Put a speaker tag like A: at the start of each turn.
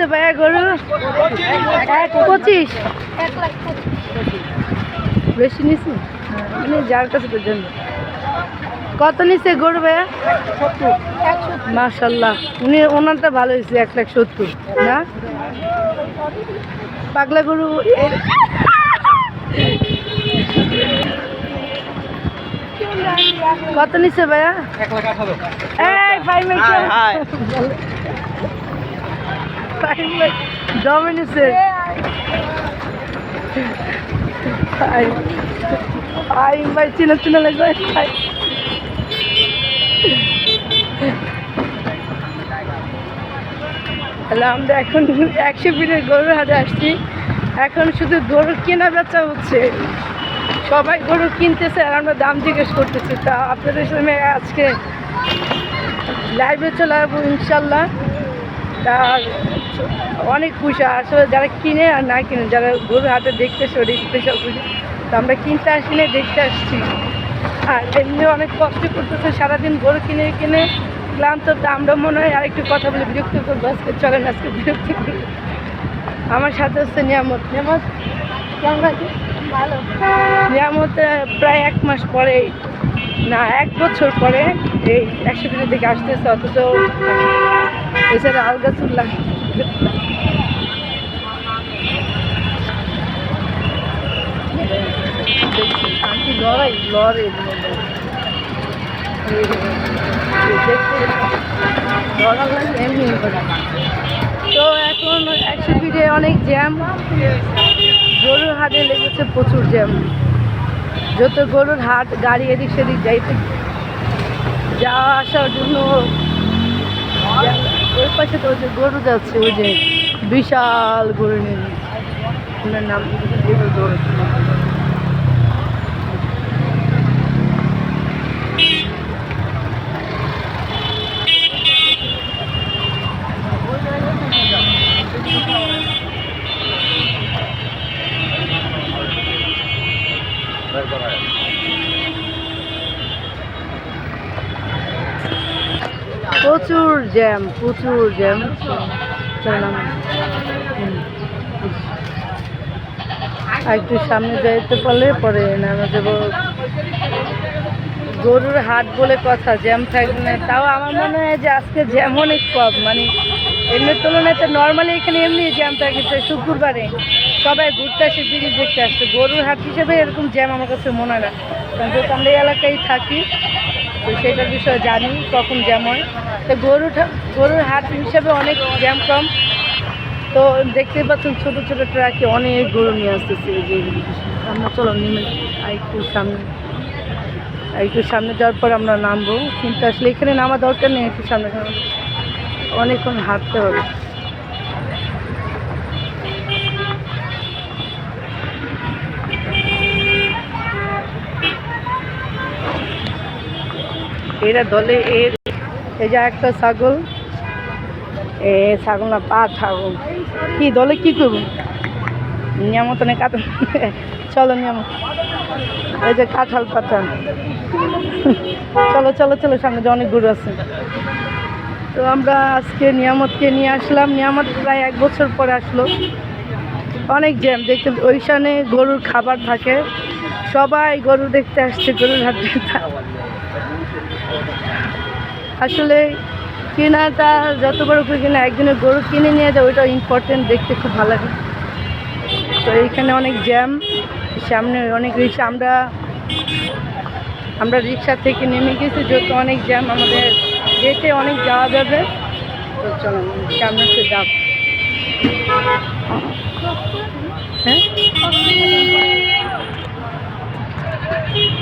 A: নিচ্ছে ভাইয়া গরু। এক পঁচিশ। বেশি নিছি? মানে যার কাছে পর্যন্ত কত নিচ্ছে গরু ভাইয়া? মাশাল্লাহ। উনি ওনারটা ভালো হয়েছে এক লাখ সত্তর। না? পাগলা গরু। কত নিচ্ছে ভাইয়া?
B: এক লাখ
A: এই ভাই ভাই
B: হাই, হাই।
A: ভাই চিনা চিনা লাগবে। তাহলে আমরা এখন একশো ফিটের গরুর হাটে আসছি। এখন শুধু গরু কেনা বেচা হচ্ছে। সবাই গরু কিনতেছে আর আমরা দাম জিজ্ঞেস করতেছি। তা আপনাদের সামনে আজকে লাইভে চলে আসব ইনশাল্লাহ। তার অনেক খুশি। আসলে যারা কিনে আর না কিনে যারা গরু হাতে দেখতেছে ওটা স্পেশাল খুশি। তো আমরা কিনতে আসি না দেখতে আসছি। আর এমনি অনেক কষ্ট করতেছে সারাদিন গরু কিনে কিনে ক্লান্ত। তো আমরা মনে হয় আর একটু কথা বলে বিরক্ত করব আজকে। চলেন আজকে বিরক্ত করব আমার সাথে হচ্ছে নিয়ামত। নিয়ামত কেমন আছে? ভালো। নিয়ামত প্রায় এক মাস পরে না এক বছর পরে এই একশো দিনের দিকে আসতেছে অথচ এছাড়া আলগাছুল্লাহ আন্টি তো এখন একশো ফিটে অনেক জ্যাম গরুর হাটে লেগেছে প্রচুর জ্যাম যত গরুর হাট গাড়ি এদিক সেদিক যাইতে যাওয়া আসার জন্য ওই পাশে তো যে গরু যাচ্ছে ওই যে বিশাল গরু নাম গরু প্রচুর জ্যাম প্রচুর জ্যাম। চললাম একটু সামনে যাইতে পারলে পরে নামে যাব। গরুর হাট বলে কথা, জ্যাম থাকবে না। তাও আমার মনে হয় যে আজকে জ্যাম অনেক কম। মানে এমনি তুলনায় তো নর্মালি এখানে এমনি জ্যাম থাকে শুক্রবারে সবাই ঘুরতে আসে ব্রিজ দেখতে আসছে গরুর হাট হিসেবে এরকম জ্যাম আমার কাছে মনে হয় না। কারণ আমরা এলাকায় থাকি, তো সেটার বিষয়ে জানি কখন জ্যাম হয়। তো গরু গরুর হাট হিসাবে অনেক জ্যাম কম। তো দেখতেই পাচ্ছেন ছোটো ছোটো ট্রাকে অনেক গরু নিয়ে আসতেছে যে। আমরা চলো নেমে একটু সামনে। একটু সামনে যাওয়ার পর আমরা নামবো। কিন্তু আসলে এখানে নামা দরকার নেই, একটু সামনে অনেকক্ষণ হাঁটতে হবে। এরা দলে এর এই যে একটা ছাগল, এ ছাগল না পা ছাগল কি দলে কি করব? নিয়ামত না কাটা চলো নিয়ামত। এই যে কাঁঠাল পাতা চলো চলো চলো, সামনে যে অনেক গরু আছে। তো আমরা আজকে নিয়ামতকে নিয়ে আসলাম। নিয়ামত প্রায় এক বছর পরে আসলো। অনেক জ্যাম, দেখতে ওইখানে গরুর খাবার থাকে। সবাই গরু দেখতে আসছে, গরুর হাট আসলে কেনাটা যত বড় করে কিনা একদিনের গরু কিনে নিয়ে যায় ওইটা ইম্পর্টেন্ট দেখতে খুব ভালো লাগে। তো এইখানে অনেক জ্যাম সামনে অনেক রিক্সা, আমরা আমরা রিক্সা থেকে নেমে গেছি যত অনেক জ্যাম আমাদের গেটে অনেক যাওয়া যাবে। তো চলো, সামনে সে যাব। হ্যাঁ?